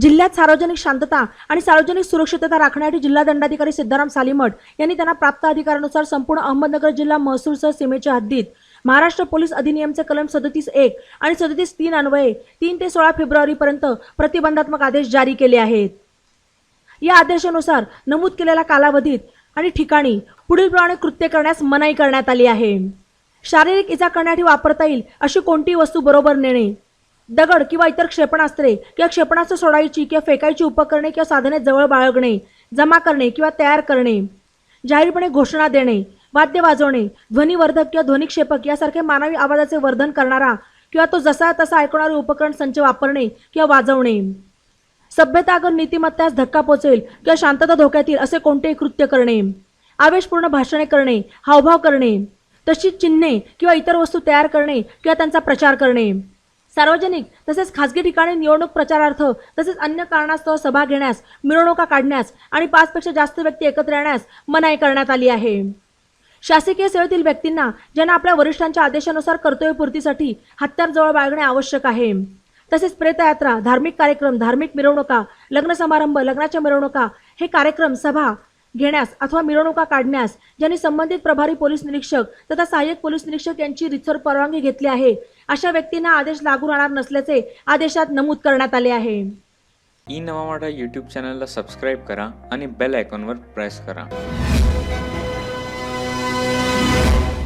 जिल्ह्यात सार्वजनिक शांतता आणि सार्वजनिक सुरक्षितता राखण्यासाठी जिल्हा दंडाधिकारी सिद्धाराम सालीमठ यांनी त्यांना प्राप्त अधिकारानुसार संपूर्ण अहमदनगर जिल्हा महसूलसह सीमेच्या हद्दीत महाराष्ट्र पोलीस अधिनियमचे कलम सदतीस एक आणि सदतीस तीन अन्वये तीन ते सोळा फेब्रुवारीपर्यंत प्रतिबंधात्मक आदेश जारी केले आहेत. या आदेशानुसार नमूद केलेल्या कालावधीत आणि ठिकाणी पुढीलप्रमाणे कृत्य करण्यास मनाई करण्यात आली आहे. शारीरिक इजा करण्यासाठी वापरता येईल अशी कोणतीही वस्तू बरोबर नेणे दगड किंवा इतर क्षेपणास्त्रे किंवा क्षेपणास्त्र सोडायची किंवा फेकायची उपकरणे किंवा साधने जवळ बाळगणे जमा करणे किंवा तयार करणे जाहीरपणे घोषणा देणे वाद्य वाजवणे ध्वनिवर्धक किंवा ध्वनिक्षेपक यासारखे मानवी आवाजाचे वर्धन करणारा किंवा तो जसा तसा ऐकणारे उपकरण संच वापरणे किंवा वाजवणे. सभ्यतागर नीतिमत्तास धक्का पोचेल किंवा शांतता धोक्यात येईल असे कोणतेही कृत्य करणे आवेशपूर्ण भाषणे करणे हावभाव करणे तशीच चिन्हे किंवा इतर वस्तू तयार करणे किंवा त्यांचा प्रचार करणे. सार्वजनिक तसेच खासगी ठिकाणी निवडणूक प्रचारार्थ तसेच अन्य कारणास्तव सभा घेण्यास मिरवणुका काढण्यास आणि पाचपेक्षा जास्त व्यक्ती एकत्र येण्यास मनाई करण्यात आली आहे. शासकीय सेवेतील व्यक्तींना ज्यांना आपल्या वरिष्ठांच्या आदेशानुसार कर्तव्यपूर्तीसाठी हत्यार जवळ बाळगणे आवश्यक आहे. तसेच प्रेतयात्रा धार्मिक कार्यक्रम धार्मिक मिरवणुका लग्न समारंभ लग्नाच्या मिरवणुका हे कार्यक्रम सभा घेण्यास अथवा मिरवणुका काढण्यास ज्यांनी संबंधित प्रभारी पोलीस निरीक्षक तथा सहाय्यक पोलीस निरीक्षक यांची रितसर परवानगी घेतली आहे अशा व्यक्तींना आदेश लागू राहणार नसल्याचे आदेशात नमूद करण्यात आले आहे. ई नवा मराठा यूट्यूब चॅनलला सबस्क्राईब करा आणि बेल आयकॉनवर प्रेस करा.